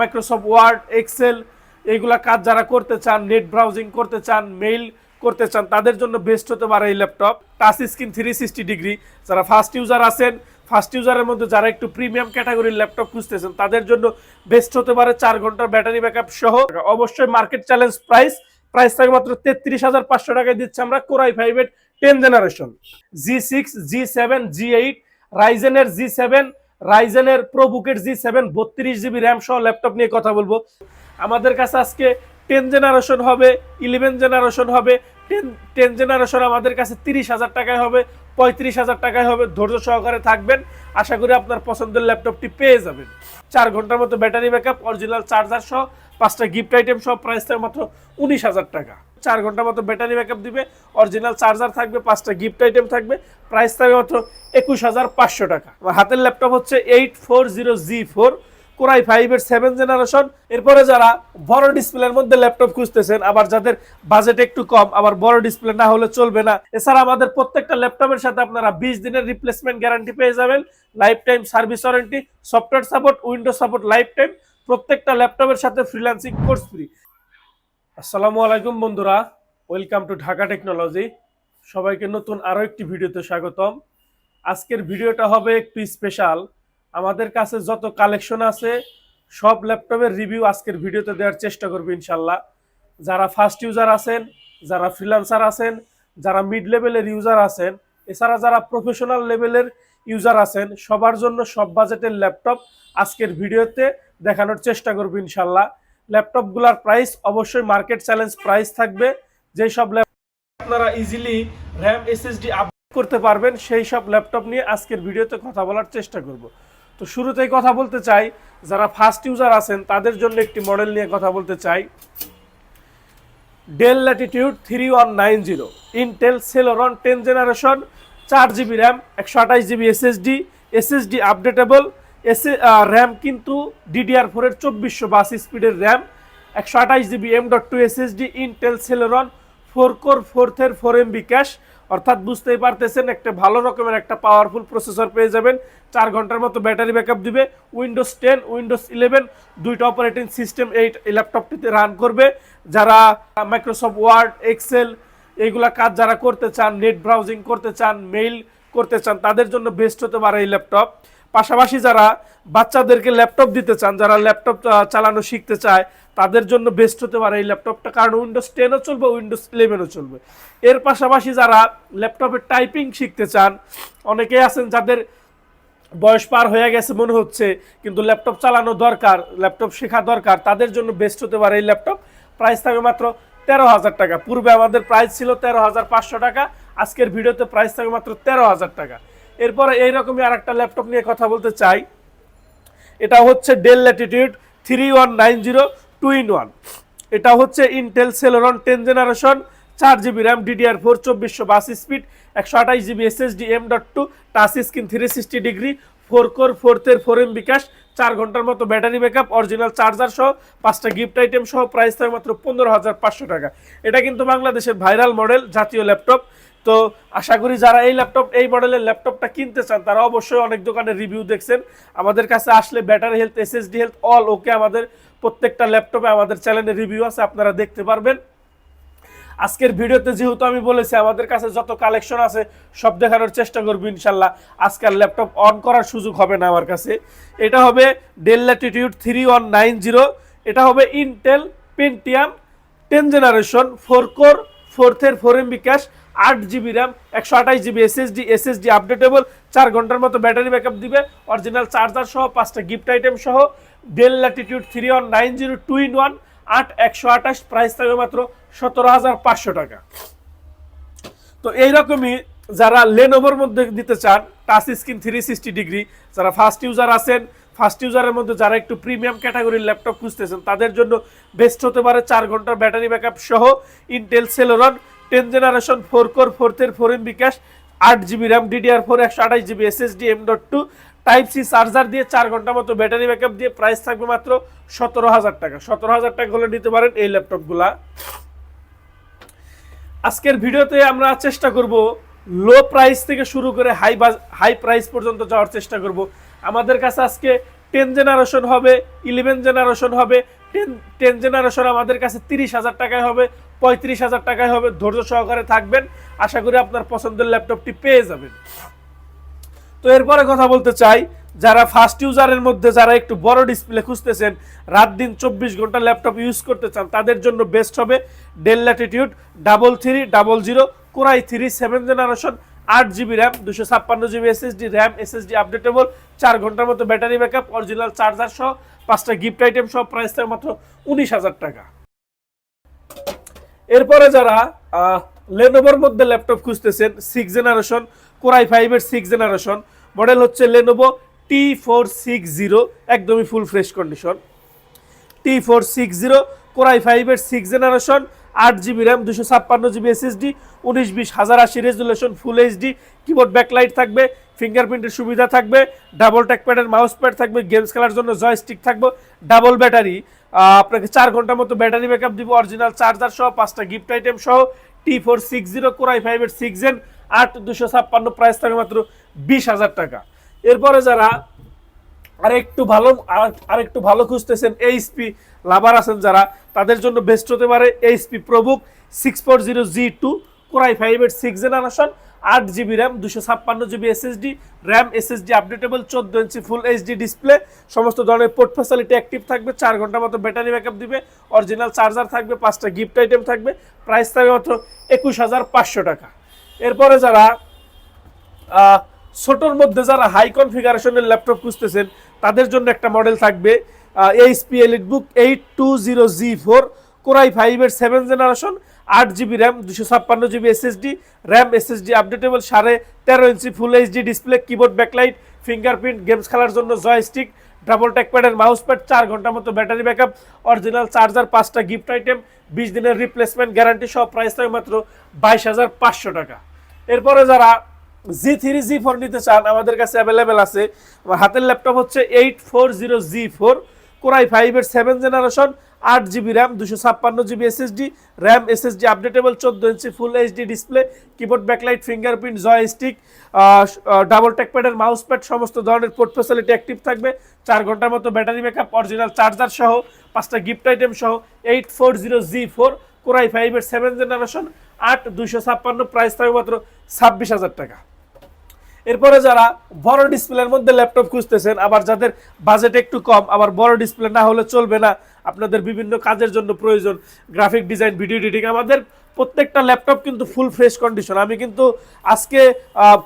Microsoft word Excel এইগুলা কাজ যারা করতে চান নেট ব্রাউজিং করতে চান মেইল করতে চান, তাদের জন্য বেস্ট হতে পারে এই laptop touch screen three sixty degree যারা ফার্স্ট ইউজার আছেন ফার্স্ট ইউজারের মধ্যে যারা একটু প্রিমিয়াম ক্যাটাগরির ল্যাপটপ খুঁজতেছেন, তাদের জন্য বেস্ট হতে পারে চার ঘণ্টার ব্যাটারি ব্যাকআপ সহ। অবশ্যই মার্কেট চ্যালেঞ্জ প্রাইস প্রাইস থাকে মাত্র তেত্রিশ হাজার পাঁচশো টাকায় দিচ্ছে আমরা কোরাই ফাইভের ten generation G six G seven G eight রাইজেনের G seven রাইজেনের প্রোবুকের জি সেভেন বত্রিশ জিবি র্যাম সহ ল্যাপটপ নিয়ে কথা বলব। আমাদের কাছে আজকে টেন জেনারেশন হবে ইলেভেন জেনারেশন হবে টেন টেন জেনারেশন আমাদের কাছে তিরিশ হাজার টাকায় হবে, পঁয়ত্রিশ হাজার টাকায় হবে। ধৈর্য সহকারে থাকবেন। আশা করি আপনার পছন্দের ল্যাপটপটি পেয়ে যাবেন। চার ঘণ্টার মতো ব্যাটারি ব্যাকআপ অরিজিনাল চার্জার সহ, পাঁচটা গিফট আইটেম সহ প্রাইস থাকবে মাত্র উনিশ হাজার টাকা। চার ঘণ্টা মতো ব্যাটারি ব্যাকআপ দিবে অরিজিনাল চার্জার থাকবে, পাঁচটা গিফট আইটেম থাকবে প্রাইস থাকবে মাত্র একুশ হাজার পাঁচশো টাকা। আমার হাতের ল্যাপটপ হচ্ছে eight four zero G four core i ফাইভের সেভেন জেনারেশন এরপরে যারা বড় ডিসপ্লের মধ্যে ল্যাপটপ খুঁজতেছেন, আবার যাদের বাজেট একটু কম, আবার বড় ডিসপ্লে না হলে চলবে না। এছাড়া আমাদের প্রত্যেকটা ল্যাপটপের সাথে আপনারা বিশ দিনের রিপ্লেসমেন্ট গ্যারান্টি পেয়ে যাবেন। Lifetime service warranty software support window support lifetime প্রত্যেকটা ল্যাপটপের সাথে ফ্রিল্যান্সিং কোর্স ফ্রি আসসালামু আলাইকুম বন্ধুরা, ওয়েলকাম টু ঢাকা টেকনোলজি। সবাইকে নতুন আরও একটি ভিডিওতে স্বাগতম। আজকের ভিডিওটা হবে একটু স্পেশাল আমাদের কাছে যত কালেকশন আছে, সব ল্যাপটপের রিভিউ আজকের ভিডিওতে দেওয়ার চেষ্টা করব ইনশাল্লাহ। যারা ফার্স্ট ইউজার আছেন, যারা ফ্রিল্যান্সার আছেন, যারা মিড লেভেলের ইউজার আছেন, এছাড়া যারা প্রফেশনাল লেভেলের ইউজার আছেন, সবার জন্য সব বাজেটের ল্যাপটপ আজকের ভিডিওতে দেখানোর চেষ্টা করব ইনশাল্লাহ। ল্যাপটপগুলোর প্রাইস অবশ্যই মার্কেট চ্যালেঞ্জ প্রাইস থাকবে। যেই সব আপনারা ইজিলি র্যাম এসএসডি আপডেট করতে পারবেন, সেই সব ল্যাপটপ নিয়ে আজকের ভিডিওতে কথা বলার চেষ্টা করব। তো শুরুতেই কথা বলতে চাই, যারা ফার্স্ট ইউজার আছেন, তাদের জন্য একটি মডেল নিয়ে কথা বলতে চাই। Dell Latitude three one nine zero Intel Celeron ten generation চার জিবি র্যাম একশো আঠাশ জিবি এসএসডি এসএসডি আপডেটেবল এসে র্যাম কিন্তু ডিডিআর ফোরের চব্বিশশো বাস স্পিডের র্যাম, একশো আঠাশ GB M dot two SSD Intel Celeron four core ফোর্থের four MB cache অর্থাৎ বুঝতেই পারতেছেন, একটা ভালো রকমের একটা পাওয়ারফুল প্রসেসর পেয়ে যাবেন। চার ঘণ্টার মতো ব্যাটারি ব্যাকআপ দিবে। উইন্ডোজ টেন উইন্ডোজ ইলেভেন দুইটা অপারেটিং সিস্টেম এই ল্যাপটপটিতে রান করবে। যারা মাইক্রোসফট ওয়ার্ড এক্সেল এইগুলা কাজ যারা করতে চান নেট ব্রাউজিং করতে চান মেইল করতে চান, তাদের জন্য বেস্ট হতে পারে এই ল্যাপটপ পাশাপাশি যারা বাচ্চাদেরকে ল্যাপটপ দিতে চান, যারা ল্যাপটপ চালানো শিখতে চায়, তাদের জন্য বেস্ট হতে পারে এই ল্যাপটপটা। কারণ উইন্ডোজ টেনও চলবে উইন্ডোজ ইলেভেনও চলবে। এর পাশাপাশি যারা ল্যাপটপে টাইপিং শিখতে চান, অনেকেই আছেন যাদের বয়স পার হয়ে গেছে মনে হচ্ছে, কিন্তু ল্যাপটপ চালানো দরকার, ল্যাপটপ শেখা দরকার, তাদের জন্য বেস্ট হতে পারে এই ল্যাপটপ। প্রাইস থাকবে মাত্র তেরো হাজার টাকা। পূর্বে আমাদের প্রাইস ছিল তেরো হাজার পাঁচশো টাকা, আজকের ভিডিওতে প্রাইস থাকবে মাত্র তেরো হাজার টাকা। এরপরে এইরকমই আর একটা ল্যাপটপ নিয়ে কথা বলতে চাই। এটা হচ্ছে Dell Latitude three one nine zero two in one এটা হচ্ছে ইন্টেল সেলোরন টেন জেনারেশন চার জিবি র্যাম ডিডিআর ফোর চব্বিশশো বাস স্পিড একশো আঠাশ GB SSD M dot two touch screen three sixty degree four core ফোর্থের four M B cache চার ঘণ্টার মতো battery backup original charger সহ পাঁচটা গিফট আইটেম সহ প্রাইস থাকে মাত্র পনেরো হাজার পাঁচশো টাকা। এটা কিন্তু বাংলাদেশের ভাইরাল মডেল জাতীয় ল্যাপটপ। তো আশা করি যারা এই ল্যাপটপ এই মডেলের ল্যাপটপটা কিনতে চান, তারা অবশ্যই অনেক দোকানে রিভিউ দেখছেন। আমাদের কাছে আসলে battery health S SSD health all okay আমাদের প্রত্যেকটা ল্যাপটপে আমাদের চ্যানেলে রিভিউ আছে, আপনারা দেখতে পারবেন। আজকের ভিডিওতে যেহেতু আমি বলেছি, আমাদের কাছে যত কালেকশন আছে, সব দেখানোর চেষ্টা করব ইনশাল্লাহ। আজকাল ল্যাপটপ অন করার সুযোগ হবে না আমার কাছে। এটা হবে Dell Latitude three one nine zero এটা হবে Intel Pentium ten generation four core ফোর্থের four MB cache আট জিবি র্যাম, একশো আঠাশ জিবি এসএসডি এসএসডি আপডেটেবল চার ঘণ্টার মতো ব্যাটারি ব্যাকআপ দিবে অরিজিনাল চার্জার সহ পাঁচটা গিফট আইটেম সহ Dell Latitude three one nine zero two in one আট একশো আঠাশ প্রাইস থাকবে মাত্র সতেরো হাজার পাঁচশো টাকা। তো এইরকমই যারা লেনোভোর মধ্যে দিতে চান touch screen three sixty degree যারা ফার্স্ট ইউজার আছেন ফার্স্ট ইউজারের মধ্যে যারা একটু প্রিমিয়াম ক্যাটাগরির ল্যাপটপ খুঁজতেছেন, তাদের জন্য বেস্ট হতে পারে চার ঘণ্টার ব্যাটারি ব্যাকআপ সহ Intel Celeron ten generation four core ফোর্থের four M B cache আট জিবি র্যাম, ডিডিআর ফোর, একশো আঠাশ GB SSD, M dot two, type C charger দিয়ে চার ঘণ্টা মতো ব্যাটারি ব্যাকআপ দিয়ে প্রাইস থাকবে মাত্র সতেরো হাজার টাকা। সতেরো হাজার টাকা হলে নিতে পারেন এই ল্যাপটপগুলা। আজকের ভিডিওতে আমরা চেষ্টা করব লো প্রাইস থেকে শুরু করে হাই হাই প্রাইস পর্যন্ত যাওয়ার চেষ্টা করব। আমাদের কাছে আজকে টেন জেনারেশন হবে, ইলেভেন জেনারেশন হবে টেন জেনারেশন আমাদের কাছে তিরিশ হাজার টাকায় হবে, পঁয়ত্রিশ হাজার টাকায় হবে, ধৈর্য সহকারে থাকবেন। আশা করি আপনার পছন্দের ল্যাপটপটি পেয়ে যাবেন। তো এরপরে কথা বলতে চাই, যারা ফার্স্ট ইউজারের মধ্যে যারা একটু বড় ডিসপ্লে খুঁজতেছেন, রাত দিন চব্বিশ ঘণ্টা ল্যাপটপ ইউজ করতে চান, তাদের জন্য বেস্ট হবে Dell Latitude double three double zero core i three seven generation আট জিবি র্যাম দুশো ছাপ্পান্ন GB SSD RAM SSD updatable চার ঘণ্টার মতো ব্যাটারি ব্যাকআপ অরিজিনাল চার্জার সহ পাঁচটা গিফট আইটেম সব প্রাইস থাকে মাত্র উনিশ হাজার টাকা। এরপরে যারা লেনোভোর মধ্যে ল্যাপটপ খুঁজতেছেন সিক্স জেনারেশন কোরাই ফাইভের সিক্স জেনারেশন মডেল হচ্ছে Lenovo T four six zero একদমই full fresh condition T four six zero core i ফাইভের সিক্স জেনারেশন আট জিবি র্যাম দুশো ছাপ্পান্ন জিবি এসএসডি উনিশ, বিশ, হাজার আশি resolution full HD keyboard backlight থাকবে ফিঙ্গারপ্রিন্টের সুবিধা থাকবে ডাবল ট্যাক প্যাডের মাউস প্যাড থাকবে গেমস খেলার জন্য জয়স্টিক থাকবে ডাবল ব্যাটারি আপনাকে চার ঘণ্টার মতো ব্যাটারি ব্যাকআপ দিব অরিজিনাল চার্জার সহ, পাঁচটা গিফট আইটেম সহ T four six zero core i ফাইভের সিক্স জেন আট দুশো ছাপ্পান্ন প্রাইস থাকে মাত্র বিশ হাজার টাকা। এরপরে যারা আর একটু ভালো, আর- আর ভালো খুঁজতেছেন এইচপি লাভার আছেন যারা, তাদের জন্য বেস্ট হতে পারে HP ProBook six four zero G two core i ফাইভের সিক্স জেনারেশন আট জিবি র্যাম দুশো ছাপ্পান্ন GB SSD RAM SSD updatable চোদ্দ ইঞ্চি ফুল এইচডি ডিসপ্লে সমস্ত ধরনের পোর্ট ফ্যাসিলিটি অ্যাক্টিভ থাকবে, চার ঘণ্টা মতো ব্যাটারি ব্যাকআপ দিবে অরিজিনাল চার্জার থাকবে, পাঁচটা গিফট আইটেম থাকবে প্রাইস থাকবে মাত্র একুশ হাজার পাঁচশো টাকা। এরপরে যারা ছোটোর মধ্যে যারা হাই কনফিগারেশনের ল্যাপটপ খুঁজতেছেন তাদের জন্য একটা মডেল থাকবে HP EliteBook eight two zero G four core i ফাইভের সেভেন জেনারেশন আট জিবি র্যাম দুশো ছাপ্পান্ন GB SSD RAM SSD updatable সাড়ে তেরো inch full HD display keyboard backlight fingerprint games খেলার জন্য জয়স্টিক ডাবল ট্যাক প্যাডের মাউস প্যাড চার ঘণ্টার মতো ব্যাটারি ব্যাকআপ অরিজিনাল চার্জার পাঁচটা গিফট আইটেম বিশ দিনের রিপ্লেসমেন্ট গ্যারান্টি সহ প্রাইস থাকে মাত্র বাইশ হাজার পাঁচশো টাকা। এরপরে যারা জি থ্রি জি ফোর নিতে চান, আমাদের কাছে অ্যাভেলেবেল আছে। আমার হাতের ল্যাপটপ হচ্ছে eight four zero G four core i ফাইভের সেভেন জেনারেশন আট জিবি র্যাম দুশো ছাপ্পান্ন GB SSD RAM SSD updatable চোদ্দ inch full HD display keyboard backlight fingerprint joystick double ট্যাকপ্যাডের mouse pad সমস্ত ধরনের পোর্ট ফ্যাসিলিটি অ্যাক্টিভ থাকবে। চার ঘণ্টার মতো ব্যাটারি ব্যাকআপ অরিজিনাল চার্জার সহ, পাঁচটা গিফট আইটেম সহ eight four zero G four core i ফাইভের সেভেন জেনারেশন আট দুশো ছাপ্পান্ন প্রাইস থাকবে মাত্র ছাব্বিশ হাজার টাকা। এরপরে যারা বড় ডিসপ্লের মধ্যে ল্যাপটপ খুঁজতেছেন, আবার যাদের বাজেট একটু কম, আবার বড় ডিসপ্লে না হলে চলবে না, আপনাদের বিভিন্ন কাজের জন্য প্রয়োজন গ্রাফিক ডিজাইন ভিডিও এডিটিং আমাদের প্রত্যেকটা ল্যাপটপ কিন্তু ফুল ফ্রেশ কন্ডিশন আমি কিন্তু আজকে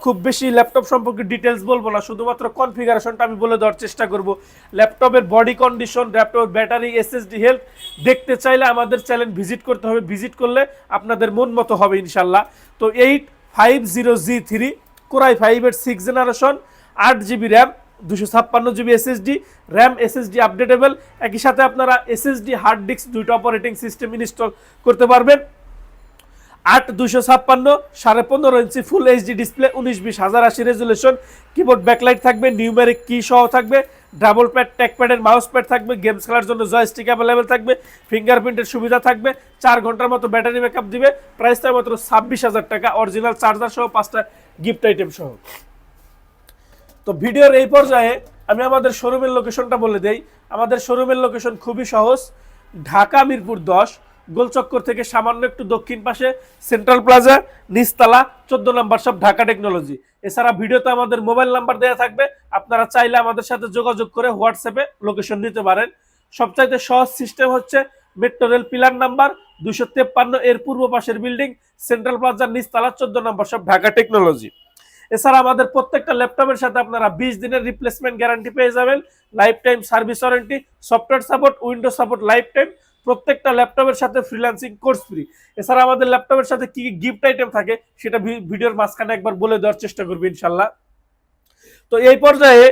খুব বেশি ল্যাপটপ সম্পর্কে ডিটেলস বলব না, শুধুমাত্র কনফিগারেশনটা আমি বলে দেওয়ার চেষ্টা করব। ল্যাপটপের বডি কন্ডিশন ল্যাপটপের ব্যাটারি এসএসডি হেলথ দেখতে চাইলে আমাদের চ্যানেল ভিজিট করতে হবে। ভিজিট করলে আপনাদের মন মতো হবে ইনশাল্লাহ তো eight five zero G three core i ফাইভের সিক্স জেনারেশন আট জিবি র্যাম দুশো ছাপ্পান্ন GB SSD RAM SSD updatable একই সাথে আপনারা এসএসডি হার্ড ডিস্ক দুইটা অপারেটিং সিস্টেম ইনস্টল করতে পারবেন। আট দুশো ছাপ্পান্ন, সাড়ে পনেরো ইঞ্চি ফুল এইচডি ডিসপ্লে উনিশ বিশ হাজার আশি রেজুলেশন কিবোর্ড ব্যাকলাইট থাকবে নিউমেরিক কি সহ থাকবে। ডাবল প্যাড ট্যাক প্যাডের মাউস প্যাড থাকবে। গেমস খেলার জন্য জয়স্টিক অ্যাভেলেবেল থাকবে। ফিঙ্গারপ্রিন্টের সুবিধা থাকবে। চার ঘণ্টার মতো ব্যাটারি ব্যাকআপ দিবে। প্রাইসটা মাত্র ছাব্বিশ হাজার টাকা। অরিজিনাল চার্জার সহ পাঁচটা গিফট আইটেম সহ। তো ভিডিওর এই পর্যায়ে আমি আমাদের শোরুমের লোকেশনটা বলে দেই। আমাদের শোরুমের লোকেশন খুবই সহজ। ঢাকা মিরপুর দশ, গোলচক্কর থেকে সামান্য একটু দক্ষিণ পাশে সেন্ট্রাল প্লাজা, নিচতলা, চোদ্দ নম্বর সব ঢাকা টেকনোলজি। এছাড়া ভিডিওতে আমাদের মোবাইল নাম্বার দেওয়া থাকবে। আপনারা চাইলে আমাদের সাথে যোগাযোগ করে হোয়াটসঅ্যাপে লোকেশন নিতে পারেন। সবচাইতে সহজ সিস্টেম হচ্ছে মেট্রো রেল পিলার নাম্বার দুশো তেপ্পান্ন এর পূর্ব পাশের বিল্ডিং সেন্ট্রাল প্লাজার নিচতলা, চোদ্দ নম্বর সব ঢাকা টেকনোলজি এছাড়া আমাদের প্রত্যেকটা ল্যাপটপের সাথে আপনারা বিশ দিনের রিপ্লেসমেন্ট গ্যারান্টি পেয়ে যাবেন। Lifetime service warranty software support window support lifetime প্রত্যেকটা ল্যাপটপের সাথে ফ্রিল্যান্সিং কোর্স ফ্রি এছাড়া আমাদের ল্যাপটপের সাথে কি কি গিফট আইটেম থাকে, সেটা ভিডিওর মাঝখানে একবার বলে দেওয়ার চেষ্টা করব, ইনশাল্লাহ। তো এই পর্যায়ে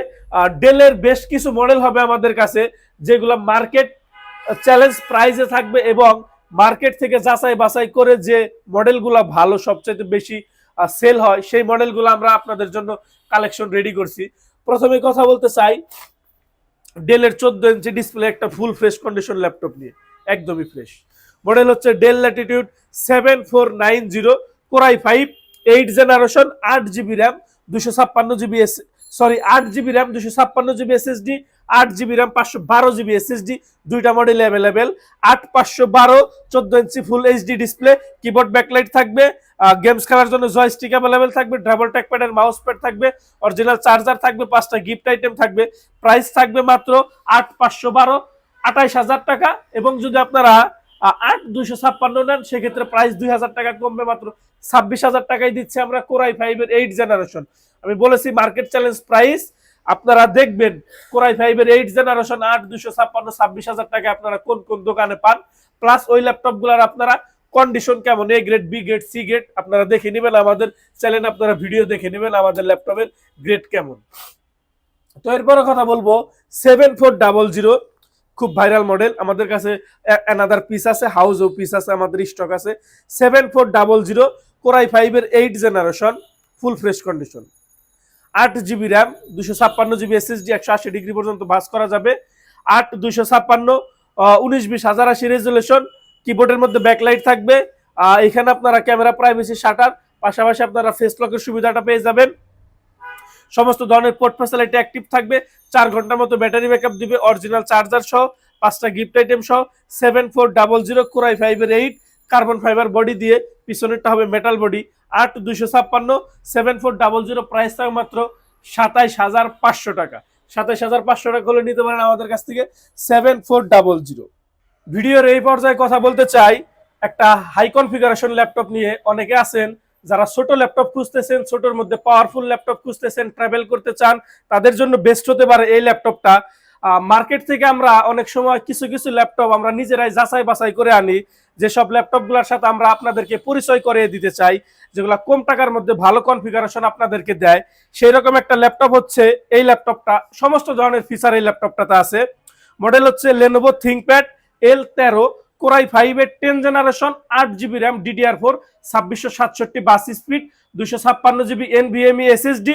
ডেলের বেশ কিছু মডেল হবে আমাদের কাছে, যেগুলো মার্কেট চ্যালেঞ্জ প্রাইজে থাকবে এবং মার্কেট থেকে যাচাই বাছাই করে যে মডেলগুলো ভালো, সবচাইতে বেশি সেল হয়, সেই মডেলগুলো আমরা আপনাদের জন্য কালেকশন রেডি করছি। প্রথমে কথা বলতে চাই ডেলের চোদ্দ ইঞ্চি ডিসপ্লে একটা ফুল ফ্রেশ কন্ডিশন ল্যাপটপ নিয়ে, একদমই ফ্রেশ মডেল হচ্ছে Dell Latitude seven four nine zero core i five eight generation আট জিবি র্যাম দুশো ছাপ্পান্ন জিবি এস সরি আট জিবি র্যাম দুশো ছাপ্পান্ন জিবি এসএসডি আট জিবি র্যাম, পাঁচশো বারো জিবি এসএসডি, দুইটা মডেল অ্যাভেলেবেল আট, পাঁচশো বারো, চোদ্দ inch full HD display keyboard backlight থাকবে গেমস খেলার জন্য জয়স্টিক অ্যাভেলেবেল থাকবে ডাবল ট্যাক প্যাডের মাউস প্যাড থাকবে অরিজিনাল চার্জার থাকবে, পাঁচটা গিফট আইটেম থাকবে। প্রাইস থাকবে মাত্র আট, পাঁচশো বারো, আঠাইশ হাজার টাকা এবং যদি আপনারা আট, দুইশো ছাপ্পান্ন নেন, সেক্ষেত্রে প্রাইস দুই হাজার টাকা কমবে মাত্র ছাব্বিশ হাজার টাকায় দিচ্ছে আমরা কোরাই ফাইভের এইট জেনারেশন আমি বলেছি মার্কেট চ্যালেঞ্জ প্রাইস আপনারা দেখবেন কোরাই ফাইভের এইট জেনারেশন আট দুশো ছাপ্পান্ন, ছাব্বিশ হাজার টাকা আপনারা কোন কোন দোকানে পান? প্লাস ওই ল্যাপটপগুলার আপনারা কন্ডিশন কেমন? A grade B grade C grade আপনারা দেখে নেবেন, আমাদের চ্যানেল আপনারা ভিডিও দেখে নেবেন, আমাদের ল্যাপটপের গ্রেড কেমন? তো এরপরে কথা বলব সেভেন ফোর ডাবল জিরো খুব ভাইরাল মডেল আমাদের কাছে অ্যানাদার পিস আছে হাউস ও পিস আছে, আমাদের স্টক আছে। Seven four double zero core i ফাইভের eight generation full fresh condition আট জিবি র্যাম দুশো ছাপ্পান্ন জিবি এসএসডি একশো আশি ডিগ্রি পর্যন্ত বাস করা যাবে। আট দুশো ছাপ্পান্ন উনিশ বিশ হাজার আশি রেজুলেশন কিবোর্ডের মধ্যে ব্যাকলাইট থাকবে। এখানে আপনারা ক্যামেরা প্রাইভেসি শাটার পাশাপাশি আপনারা ফেস লকের সুবিধাটা পেয়ে যাবেন। সমস্ত ধরনের পোর্ট ফ্যাসিলিটি অ্যাক্টিভ থাকবে। চার ঘণ্টার মতো ব্যাটারি ব্যাকআপ দিবে অরিজিনাল চার্জার সহ, পাঁচটা গিফট আইটেম সহ seven four double zero core i ফাইভের এইট কার্বন ফাইবার বডি দিয়ে, পিছনেরটা হবে মেটাল বডি আট দুশো ছাপ্পান্ন seven four double zero price থাকবে মাত্র সাতাইশ হাজার পাঁচশো টাকা। সাতাইশ হাজার পাঁচশো টাকা হলে নিতে পারেন আমাদের কাছ থেকে সেভেন ফোর ডাবল জিরো ভিডিওর এই পর্যায়ে কথা বলতে চাই, একটা হাই কনফিগারেশন ল্যাপটপ নিয়ে অনেকে আছেন, যারা ছোট ল্যাপটপ খুঁজতেছেন, ছোটর মধ্যে পাওয়ারফুল ল্যাপটপ খুঁজতেছেন ট্রাভেল করতে চান, তাদের জন্য বেস্ট হতে পারে এই ল্যাপটপটা মার্কেট থেকে আমরা অনেক সময় কিছু কিছু ল্যাপটপ আমরা নিজেরাই যাচাই বাছাই করে আনি। যেসব ল্যাপটপগুলোর সাথে আমরা আপনাদেরকে পরিচয় করিয়ে দিতে চাই, যেগুলো কম টাকার মধ্যে ভালো কনফিগারেশন আপনাদেরকে দেয় সেই রকম একটা ল্যাপটপ হচ্ছে, এই ল্যাপটপটা সমস্ত ধরনের ফিচার এই ল্যাপটপটাতে আছে। মডেল হচ্ছে লেনোভো থিঙ্কপ্যাড এল তেরো কোরাই ফাইভের টেন জেনারেশন আট জিবি র্যাম ডিডিআর ফোর ছাব্বিশশো সাতষট্টি বাস স্পিড দুশো ছাপ্পান্ন জিবি এনভিএমই এসএসডি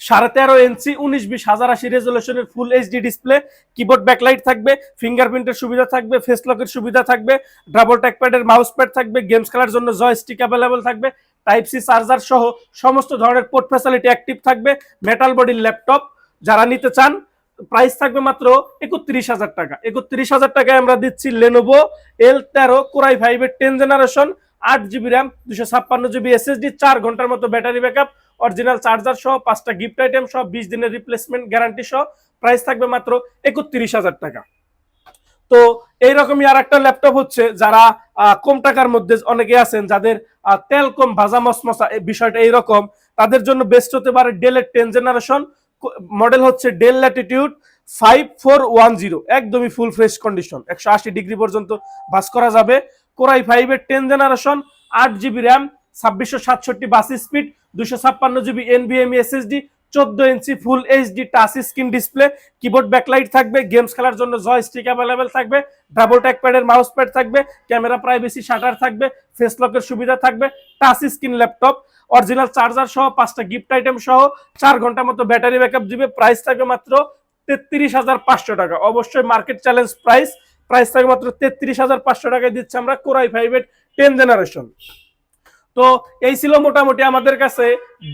সাড়ে তেরো ইঞ্চি, উনিশ বিশ, হাজার আশি রেজলিউশনের full HD display keyboard backlight থাকবে ফিঙ্গারপ্রিন্টের সুবিধা থাকবে ফেস লকের সুবিধা থাকবে ডাবল ট্যাকপ্যাডের মাউস প্যাড থাকবে গেমস খেলার জন্য জয়স্টিক অ্যাভেলেবল থাকবে টাইপ সি চার্জার সহ সমস্ত ধরনের পোর্ট ফ্যাসিলিটি অ্যাক্টিভ থাকবে মেটাল বডির ল্যাপটপ যারা নিতে চান প্রাইস থাকবে মাত্র একত্রিশ হাজার টাকা। একত্রিশ হাজার টাকায় আমরা দিচ্ছি লেনোভো এল তেরো কোরাই ফাইভের টেন জেনারেশন আট জিবি র্যাম দুশো ছাপ্পান্ন জিবি এসএসডি চার ঘণ্টার মতো ব্যাটারি ব্যাকআপ অরিজিনাল চার্জার সহ, পাঁচটা গিফট আইটেম সহ, বিশ দিনের রিপ্লেসমেন্ট গ্যারান্টি সহ প্রাইস থাকবে মাত্র একত্রিশ হাজার টাকা। তো এইরকমই আর একটা ল্যাপটপ হচ্ছে, যারা কম টাকার মধ্যে অনেকে আছেন, যাদের তেল কম, ভাজা মসমসা বিষয়টা এইরকম, তাদের জন্য বেস্ট হতে পারে ডেলের টেন জেনারেশন মডেল হচ্ছে Dell Latitude five four one zero একদমই ফুল ফ্রেশ কন্ডিশন একশো আশি ডিগ্রি পর্যন্ত বাস করা যাবে। কোরাই ফাইভের টেন জেনারেশন আট জিবি র্যাম ছাব্বিশশো সাতষট্টি বাস স্পিড দুশো ছাপ্পান্ন জিবি এনবিএমই এসএসডি চোদ্দ inch full HD touch screen display keyboard backlight থাকবে গেমস খেলার জন্য জয়স্টিক অ্যাভেলেবেল থাকবে ডাবল ট্যাক প্যাডের মাউস প্যাড থাকবে ক্যামেরা প্রাইভেসি শাটার থাকবে ফেস লকের সুবিধা থাকবে touch screen laptop original charger সহ পাঁচটা গিফট আইটেম সহ চার ঘণ্টার মতো ব্যাটারি ব্যাকআপ দিবে প্রাইস থাকবে মাত্র তেত্রিশ হাজার পাঁচশো টাকা। অবশ্যই মার্কেট চ্যালেঞ্জ প্রাইস প্রাইস থাকবে মাত্র তেত্রিশ হাজার পাঁচশো টাকায় দিচ্ছে আমরা কোরাই ফাইভের টেন জেনারেশন তো এই ছিল মোটামুটি আমাদের কাছে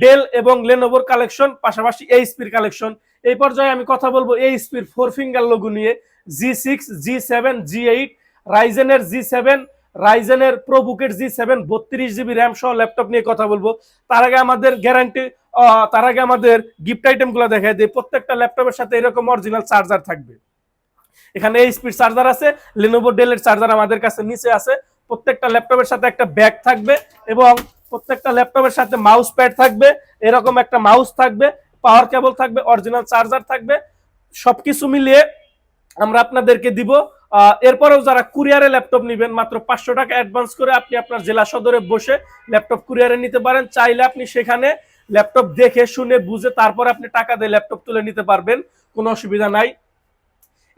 ডেল এবং লেনোভোর কালেকশন পাশাপাশি এইচপির কালেকশন এই পর্যায়ে আমি কথা বলব এই এইচপির ফোর ফিঙ্গার লোগো নিয়ে G six G seven G eight রাইজেনের G seven রাইজেনের প্রো বুকেট জি সেভেন বত্রিশ জিবি র্যাম সহ ল্যাপটপ নিয়ে কথা বলব। তার আগে আমাদের গ্যারান্টি তার আগে আমাদের গিফট আইটেমগুলো দেখায় দিই। প্রত্যেকটা ল্যাপটপের সাথে এরকম অরিজিনাল চার্জার থাকবে। এখানে এই স্পিড চার্জার আছে লেনোভো ডেলের চার্জার আমাদের কাছে নিচে আছে। প্রত্যেকটা ল্যাপটপের সাথে একটা ব্যাগ থাকবে এবং প্রত্যেকটা ল্যাপটপের সাথে মাউস প্যাড থাকবে, এরকম একটা মাউস থাকবে পাওয়ার কেবল থাকবে অরিজিনাল চার্জার থাকবে, সবকিছু মিলিয়ে আমরা আপনাদেরকে দিব। এরপরেও যারা কুরিয়ারে ল্যাপটপ নেবেন, মাত্র পাঁচশো টাকা অ্যাডভান্স করে আপনি আপনার জেলা সদরে বসে ল্যাপটপ কুরিয়ারে নিতে পারেন। চাইলে আপনি সেখানে ল্যাপটপ দেখে, শুনে, বুঝে, তারপর আপনি টাকা দিয়ে ল্যাপটপ তুলে নিতে পারবেন। কোনো অসুবিধা নাই।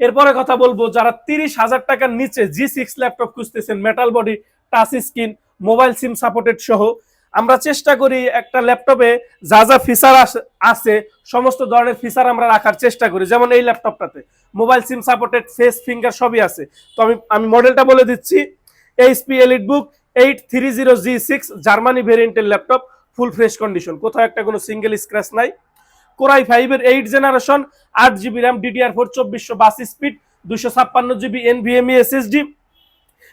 এরপরে কথা বলব, যারা তিরিশ হাজার টাকার নিচে জি সিক্স ল্যাপটপ খুঁজতেছেন metal body touch screen mobile SIM supported সহ, আমরা চেষ্টা করি একটা ল্যাপটপে যা যা ফিচার আছে, সমস্ত ধরনের ফিচার আমরা রাখার চেষ্টা করি। যেমন এই ল্যাপটপটাতে mobile SIM supported face finger সবই আছে। তো আমি আমি মডেলটা বলে দিচ্ছি। HP EliteBook eight three zero G six Germany ভেরিয়েন্টের ল্যাপটপ ফুল ফ্রেশ কন্ডিশন কোথাও একটা কোনো সিঙ্গেল স্ক্র্যাচ নাই। কোরাই ফাইভের এইট জেনারেশন আট জিবি র্যাম ডিডিআর ফোর চব্বিশশো বাস স্পিড দুশো ছাপ্পান্ন জিবি এনভিএমই এসএসডি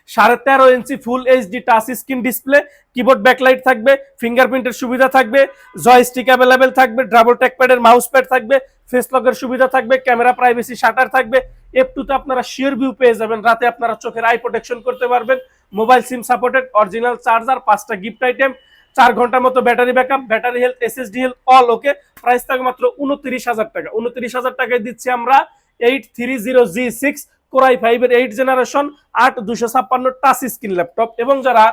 সাড়ে তেরো inch full HD touch screen display keyboard backlight থাকবে ফিঙ্গারপ্রিন্টের সুবিধা থাকবে জয়স্টিক অ্যাভেলেবেল থাকবে ডাবল ট্যাকপ্যাডের মাউস প্যাড থাকবে ফেস লকের সুবিধা থাকবে ক্যামেরা প্রাইভেসি শাটার থাকবে এফ টুতে আপনারা শিওর ভিউ পেয়ে যাবেন, রাতে আপনারা চোখের আই প্রোটেকশন করতে পারবেন mobile SIM supported original charger পাঁচটা গিফট আইটেম চার ঘণ্টার মতো battery backup battery health SSD health all okay price থাকবে মাত্র উনত্রিশ হাজার টাকা। উনত্রিশ হাজার টাকায় দিচ্ছি আমরা eight three zero G six core i ফাইভের এইট জেনারেশন আট দুশো ছাপ্পান্ন টাচ স্ক্রিন ল্যাপটপ এবং যারা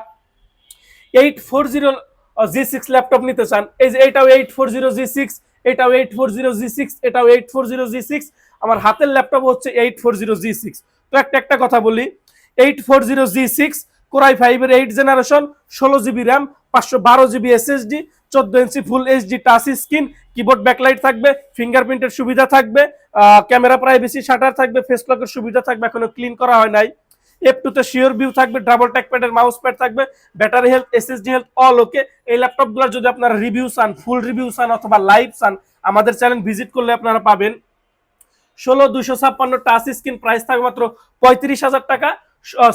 eight four zero G six laptop নিতে চান, এই যে এটাও eight four zero G six এটাও eight four zero G six এটাও eight four zero G six আমার হাতের ল্যাপটপ হচ্ছে eight four zero G six তো একটা একটা কথা বলি eight four zero G six core i ফাইভের এইট জেনারেশন ষোলো জিবি র্যাম পাঁচশো বারো জিবি এসএসডি চোদ্দ inch full HD touch screen keyboard backlight থাকবে ফিঙ্গারপ্রিন্টের সুবিধা থাকবে ক্যামেরা প্রাইভেসি শাটার থাকবে ফেস লকের সুবিধা থাকবে, এখনও ক্লিন করা হয় নাই। এফ টুতে শিওর ভিউ থাকবে ডাবল ট্যাক প্যাডের মাউস প্যাড থাকবে battery health SSD health all okay এই ল্যাপটপগুলোর যদি আপনারা রিভিউ চান ফুল রিভিউ চান অথবা লাইভ চান, আমাদের চ্যানেল ভিজিট করলে আপনারা পাবেন। ষোলো দুশো ছাপ্পান্ন টাচ স্ক্রিন প্রাইস থাকবে মাত্র পঁয়ত্রিশ হাজার টাকা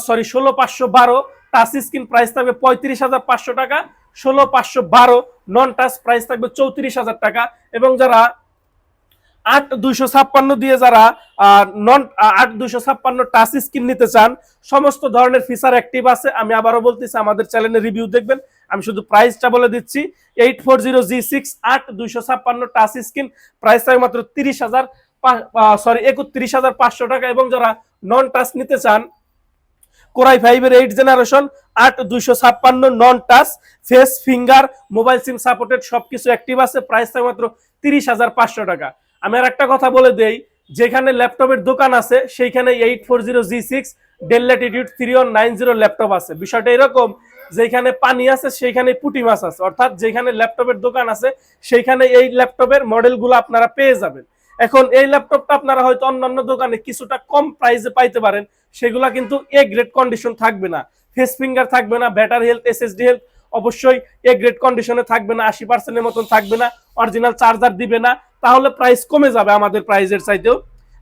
সরি ষোলো পাঁচশো বারো। টাচ স্ক্রিন প্রাইস থাকবে পঁয়ত্রিশ হাজার পাঁচশো টাকা, ষোলো পাঁচশো বারো নন টাচ প্রাইস থাকবে চৌত্রিশ হাজার টাকা এবং যারা আট দুইশো ছাপ্পান্ন দিয়ে যারা নন আট দুইশো ছাপ্পান্ন টাচ স্ক্রিন নিতে চান, সমস্ত ধরনের ফিচার অ্যাক্টিভ আছে। আমি আবারও বলতেছি, আমাদের চ্যানেলে রিভিউ দেখবেন। আমি শুধু প্রাইসটা বলে দিচ্ছি eight four zero G six আট দুইশো ছাপ্পান্ন টাচ স্ক্রিন প্রাইস থাকবে মাত্র তিরিশ হাজার সরি একত্রিশ হাজার পাঁচশো টাকা এবং যারা নন টাচ নিতে চান কোরাই ফাইভের এইট জেনারেশন আট, দুইশো ছাপ্পান্ন non touch face finger mobile SIM supported সবকিছু অ্যাক্টিভ আছে। প্রাইস থাকবে মাত্র তিরিশ হাজার পাঁচশো টাকা। আমি আর একটা কথা বলে দেই, যেখানে ল্যাপটপের দোকান আছে, সেইখানে eight four zero G six Dell Latitude three one nine zero laptop আছে। বিষয়টা এরকম, যেখানে পানি আছে, সেইখানে পুটি মাছ আছে। অর্থাৎ যেখানে ল্যাপটপের দোকান আছে, সেইখানে এই ল্যাপটপের মডেলগুলো আপনারা পেয়ে যাবেন। এখন এই ল্যাপটপটা আপনারা হয়তো অন্যান্য দোকানে কিছুটা কম প্রাইসে পাইতে পারেন, সেগুলা কিন্তু এ গ্রেড কন্ডিশন থাকবে না। ফেস ফিঙ্গার থাকবে না ব্যাটারি হেলথ এসএসডি হেলথ অবশ্যই এ গ্রেড কন্ডিশনে থাকবে না, আশি পার্সেন্টের মতন থাকবে না অরিজিনাল চার্জার দিবে না, তাহলে প্রাইস কমে যাবে আমাদের প্রাইসের চাইতেও।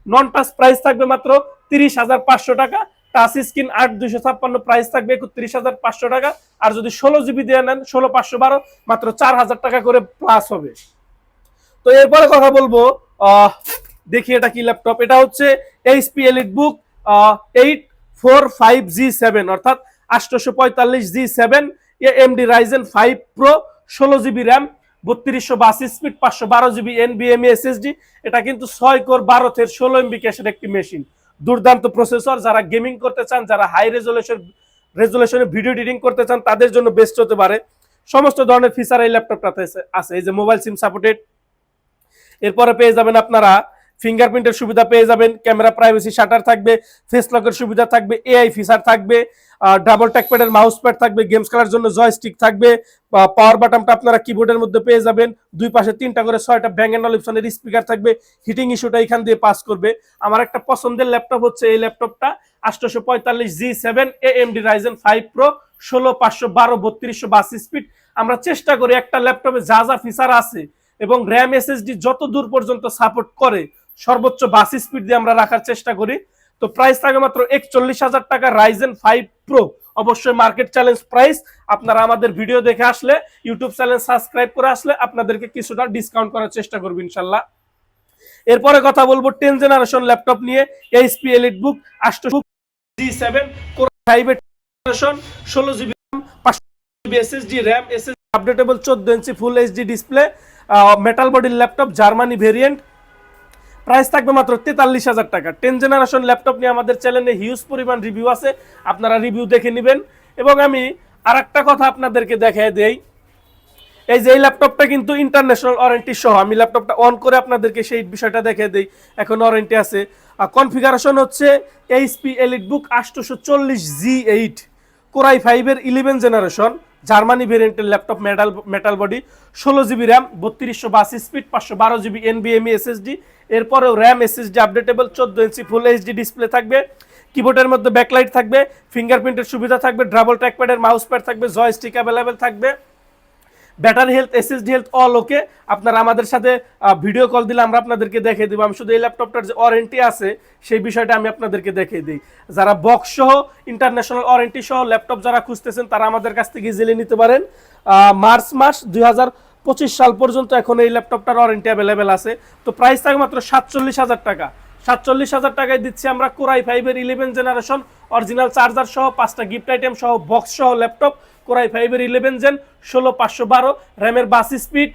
নন টাচ প্রাইস থাকবে মাত্র তিরিশ হাজার পাঁচশো টাকা টাচ স্ক্রিন আট দুইশো ছাপ্পান্ন প্রাইস থাকবে একত্রিশ হাজার পাঁচশো টাকা, আর যদি ষোলো জিবি দিয়ে নেন, ষোলো পাঁচশো বারো, মাত্র চার হাজার টাকা করে প্লাস হবে। তো এরপরে কথা বলব দেখি এটা কি ল্যাপটপ এটা হচ্ছে HP EliteBook eight four five G seven অর্থাৎ আটশোশো পঁয়তাল্লিশ G seven M AMD Ryzen five pro ষোলো জিবি র্যাম বত্রিশশো বাস স্পিড পাঁচশো বারো জিবি এনবিএমই এসএসডি এটা কিন্তু ছয় কোর বারো থেকে ষোলো এমবি ক্যাশের একটি মেশিন দুর্দান্ত প্রসেসর যারা গেমিং করতে চান, যারা হাই রেজুলেশন রেজুলেশনে ভিডিও এডিটিং করতে চান, তাদের জন্য বেস্ট হতে পারে। সমস্ত ধরনের ফিচার এই ল্যাপটপটাতে আছে। এই যে মোবাইল সিম সাপোর্টেড এরপরে পেয়ে যাবেন আপনারা ফিঙ্গারপ্রিন্টের সুবিধা পেয়ে যাবেন, ক্যামেরা প্রাইভেসি শাটার থাকবে ফেস লকের সুবিধা থাকবে এআই ফিচার থাকবে ডাবল ট্যাকপ্যাডের মাউস প্যাড থাকবে গেমস খেলার জন্য জয়স্টিক থাকবে পাওয়ার বাটনটা আপনারা কিবোর্ডের মধ্যে পেয়ে যাবেন, দুই পাশে তিনটা করে ছয়টা ব্যাং অ্যান্ড অলিপসনের স্পিকার থাকবে হিটিং ইস্যুটা এখান দিয়ে পাস করবে। আমার একটা পছন্দের ল্যাপটপ হচ্ছে এই ল্যাপটপটা আটশোশো পঁয়তাল্লিশ G seven A M D Ryzen five pro ষোলো পাঁচশো বারো, বত্রিশশো বাস স্পিড আমরা চেষ্টা করি একটা ল্যাপটপে যা যা ফিচার আছে এবং র্যাম এসএসডি যত দূর পর্যন্ত সাপোর্ট করে, সর্বোচ্চ বাস স্পিড দিয়ে আমরা রাখার চেষ্টা করি। তো প্রাইস থাকে মাত্র একচল্লিশ হাজার টাকা রাইজেন ফাইভ প্রো অবশ্যই মার্কেট চ্যালেঞ্জ প্রাইস আপনারা আমাদের ভিডিও দেখে আসলে ইউটিউব চ্যানেল সাবস্ক্রাইব করে আসলে আপনাদেরকে কিছুটা ডিসকাউন্ট করার চেষ্টা করব ইনশাল্লাহ। এরপরে কথা বলব টেন জেনারেশন ল্যাপটপ নিয়ে এইচপি এলিট বুক আটশো জি সেভেন জেনারেশন ষোলো জিবি পাঁচশো GB SSD RAM SSD updatable চোদ্দ inch full HD display metal বডির ল্যাপটপ জার্মানি ভেরিয়েন্ট প্রাইস থাকবে মাত্র তেতাল্লিশ হাজার টাকা। টেন জেনারেশন ল্যাপটপ নিয়ে আমাদের চ্যানেলে হিউজ পরিমাণ রিভিউ আছে, আপনারা রিভিউ দেখে নেবেন। এবং আমি আর একটা কথা আপনাদেরকে দেখাই দেই, এই যে এই ল্যাপটপটা কিন্তু ইন্টারন্যাশনাল ওয়ারেন্টি সহ, আমি ল্যাপটপটা অন করে আপনাদেরকে সেই বিষয়টা দেখে দেই, এখন ওয়ারেন্টি আছে। আর কনফিগারেশন হচ্ছে এইচপি এলিট বুক আটশোশো চল্লিশ জি এইট কোরাই ফাইভের ইলেভেন জেনারেশন জার্মানি ভেরিয়েন্টের ল্যাপটপ মেটাল মেটাল বডি ষোলো জিবি র্যাম বত্রিশশো বাস স্পিড পাঁচশো বারো জিবি এনবিএমই এসএসডি এরপরেও র্যাম এসএসডি আপডেটেবল চোদ্দ ইঞ্চি ফুল এইচডি ডিসপ্লে থাকবে কিবোর্ডের মধ্যে ব্যাকলাইট থাকবে ফিঙ্গারপ্রিন্টের সুবিধা থাকবে ড্রাবল ট্র্যাকপ্যাডের মাউস প্যাড থাকবে জয়স্টিক অ্যাভেলেবেল থাকবে। Battery health SSD health all okay আপনারা আমাদের সাথে ভিডিও কল দিলে আমরা আপনাদেরকে দেখিয়ে দেবো। আমি শুধু এই ল্যাপটপটার যে ওয়ারেন্টি আছে, সেই বিষয়টা আমি আপনাদেরকে দেখিয়ে দিই। যারা বক্স সহ ইন্টারন্যাশনাল ওয়ারেন্টি সহ ল্যাপটপ যারা খুঁজতেছেন, তারা আমাদের কাছ থেকে ইজিলি নিতে পারেন। মার্চ মাস দুই পঁচিশ সাল পর্যন্ত এখন এই ল্যাপটপটার ওয়ারেন্টি অ্যাভেলেবেল আছে। তো প্রাইস থাকে মাত্র সাতচল্লিশ হাজার টাকা। সাতচল্লিশ হাজার টাকায় দিচ্ছি আমরা কোরাই ফাইভের ইলেভেন জেনারেশন অরিজিনাল চার্জার সহ, পাঁচটা গিফট আইটেম সহ বক্স সহ ল্যাপটপ কোরাই ফাইভের ইলেভেন জেন ষোলো, পাঁচশো বারো র্যামের বাস স্পিড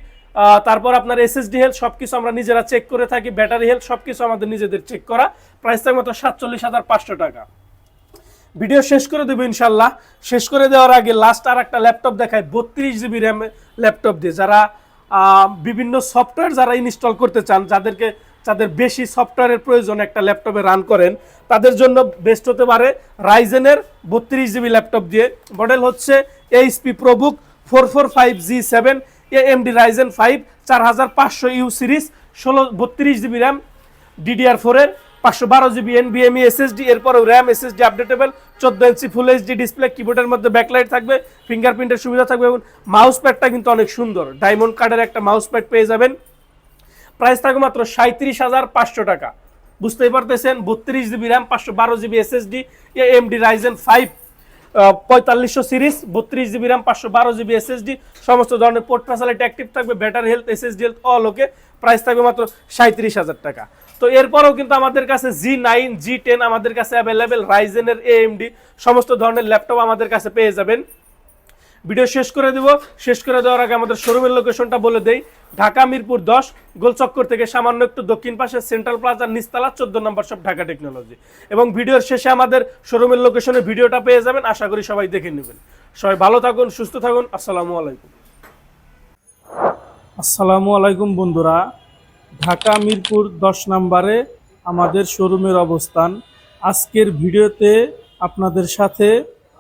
তারপর আপনার এসএসডি হেলথ সব কিছু আমরা নিজেরা চেক করে থাকি ব্যাটারি হেলথ সব কিছু আমাদের নিজেদের চেক করা। প্রাইস মাত্র সাতচল্লিশ হাজার পাঁচশো টাকা। ভিডিও শেষ করে দেবো ইনশাল্লাহ। শেষ করে দেওয়ার আগে লাস্ট আর একটা ল্যাপটপ দেখায় বত্রিশ জিবি র্যাম ল্যাপটপ দিয়ে। যারা বিভিন্ন সফটওয়্যার যারা ইনস্টল করতে চান, যাদেরকে যাদের বেশি সফটওয়্যারের প্রয়োজন একটা ল্যাপটপে রান করেন, তাদের জন্য বেস্ট হতে পারে রাইজেনের বত্রিশ জিবি ল্যাপটপ দিয়ে। মডেল হচ্ছে HP ProBook four four five G seven AMD Ryzen five চার হাজার পাঁচশো ইউ সিরিজ ষোলো, বত্রিশ জিবি র্যাম ডিডিআর ফোরের পাঁচশো বারো জিবি এন এনবিএমই এসএসডি এরপরেও র্যাম এসএসডি আপডেটেবল চোদ্দ ইঞ্চি ফুল এইচডি ডিসপ্লে কিবোর্ডের মধ্যে ব্যাকলাইট থাকবে ফিঙ্গারপ্রিন্টের সুবিধা থাকবে, এবং মাউস প্যাডটা কিন্তু অনেক সুন্দর। ডায়মন্ড কার্ডের একটা মাউস প্যাড পেয়ে যাবেন। প্রাইস থাকবে মাত্র সাঁত্রিশ হাজার পাঁচশো টাকা। বুঝতেই পারতেছেন, বত্রিশ জিবি র্যাম, পাঁচশো বারো GB SSD, AMD Ryzen five পঁয়তাল্লিশশো সিরিজ, বত্রিশ জিবি র্যাম, পাঁচশো বারো জিবি এসএসডি, সমস্ত ধরনের পোর্ট ফ্যাসিলিটি অ্যাক্টিভ থাকবে, battery health, SSD health, all okay. Price থাকবে মাত্র সাঁত্রিশ হাজার টাকা। তো এরপরেও কিন্তু আমাদের কাছে জি নাইন, জি টেন আমাদের কাছে অ্যাভেলেবেল রাইজেনের এএমডি, সমস্ত ধরনের ল্যাপটপ আমাদের কাছে পেয়ে যাবেন। ভিডিও শেষ করে দিব। শেষ করে দেওয়ার আগে আমাদের শোরুমের লোকেশনটা বলে দেই। ঢাকা মিরপুর দশ, গোলচক্কর থেকে সামান্য একটু দক্ষিণ পাশে সেন্ট্রাল প্লাজার নিস্তালা চোদ্দ নম্বর সব ঢাকা টেকনোলজি। এবং ভিডিওর শেষে আমাদের শোরুমের লোকেশনের ভিডিওটা পেয়ে যাবেন। আশা করি সবাই দেখে নেবেন। সবাই ভালো থাকুন, সুস্থ থাকুন। আসসালামু আলাইকুম। আসসালামু আলাইকুম বন্ধুরা। ঢাকা মিরপুর দশ নম্বরে আমাদের শোরুমের অবস্থান। আজকের ভিডিওতে আপনাদের সাথে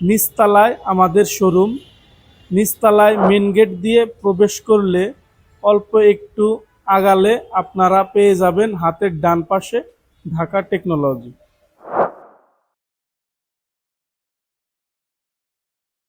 নিচতলায় আমাদের শোরুম। নিচতলায় মেন গেট দিয়ে প্রবেশ করলে অল্প একটু আগালে আপনারা পেয়ে যাবেন হাতের ডান পাশে ঢাকা টেকনোলজি।